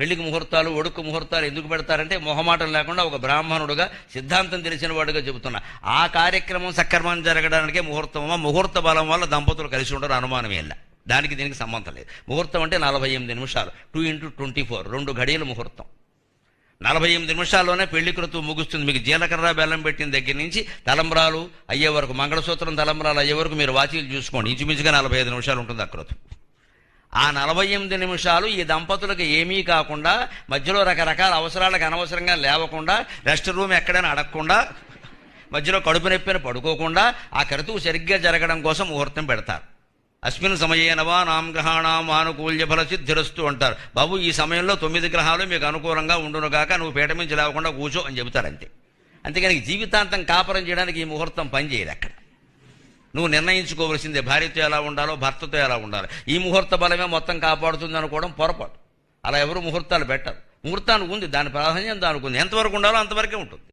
పెళ్ళికి ముహూర్తాలు ఒడుకు ముహూర్తాలు ఎందుకు పెడతారంటే మొహమాటం లేకుండా ఒక బ్రాహ్మణుడుగా సిద్ధాంతం తెలిసిన వాడుగా చెబుతున్నా. ఆ కార్యక్రమం సక్రమం జరగడానికే ముహూర్తమా? ముహూర్త బలం వల్ల దంపతులు కలిసి ఉండరు అనుమానమే ఇలా దానికి దీనికి సంబంధం లేదు. ముహూర్తం అంటే నలభై ఎనిమిది నిమిషాలు. టూ ఇంటూ ట్వంటీ ఫోర్ రెండు గడియల ముహూర్తం. నలభై ఎనిమిది నిమిషాల్లోనే పెళ్ళి క్రతువు ముగుస్తుంది. మీకు జీలకర్ర బెల్లం పెట్టిన దగ్గర నుంచి తలంబ్రాలు అయ్యే వరకు మంగళసూత్రం తలంబ్రాలు అయ్యే వరకు మీరు వాచీలు చూసుకోండి. ఇంచుమించుగా నలభై ఐదు నిమిషాలు ఉంటుంది ఆ ఆ నలభై ఎనిమిది నిమిషాలు ఈ దంపతులకు ఏమీ కాకుండా మధ్యలో రకరకాల అవసరాలకు అనవసరంగా లేవకుండా రెస్ట్ రూమ్ ఎక్కడైనా అడగకుండా మధ్యలో కడుపు నొప్పిని పడుకోకుండా ఆ క్రతువు సరిగ్గా జరగడం కోసం ముహూర్తం పెడతారు. అస్మిన్ సమయేనవా నాం గ్రహాణం ఆనుకూల్య ఫల సిద్ధిరస్తు అంటారు. బాబు ఈ సమయంలో తొమ్మిది గ్రహాలు మీకు అనుకూలంగా ఉండునుగాక నువ్వు పీట మించి లేకుండా కూర్చో అని చెబుతారు అంతే. అంతేగాని జీవితాంతం కాపురం చేయడానికి ఈ ముహూర్తం పనిచేయదు అక్కడ. నువ్వు నిర్ణయించుకోవలసిందే భార్యతో ఎలా ఉండాలో భర్తతో ఎలా ఉండాలో. ఈ ముహూర్త బలమే మొత్తం కాపాడుతుంది అనుకోవడం పొరపాటు. అలా ఎవరు ముహూర్తాలు పెట్టరు. ముహూర్తానికి ఉంది దాని ప్రాధాన్యం దానికి ఉంది. ఎంతవరకు ఉండాలో అంతవరకే ఉంటుంది.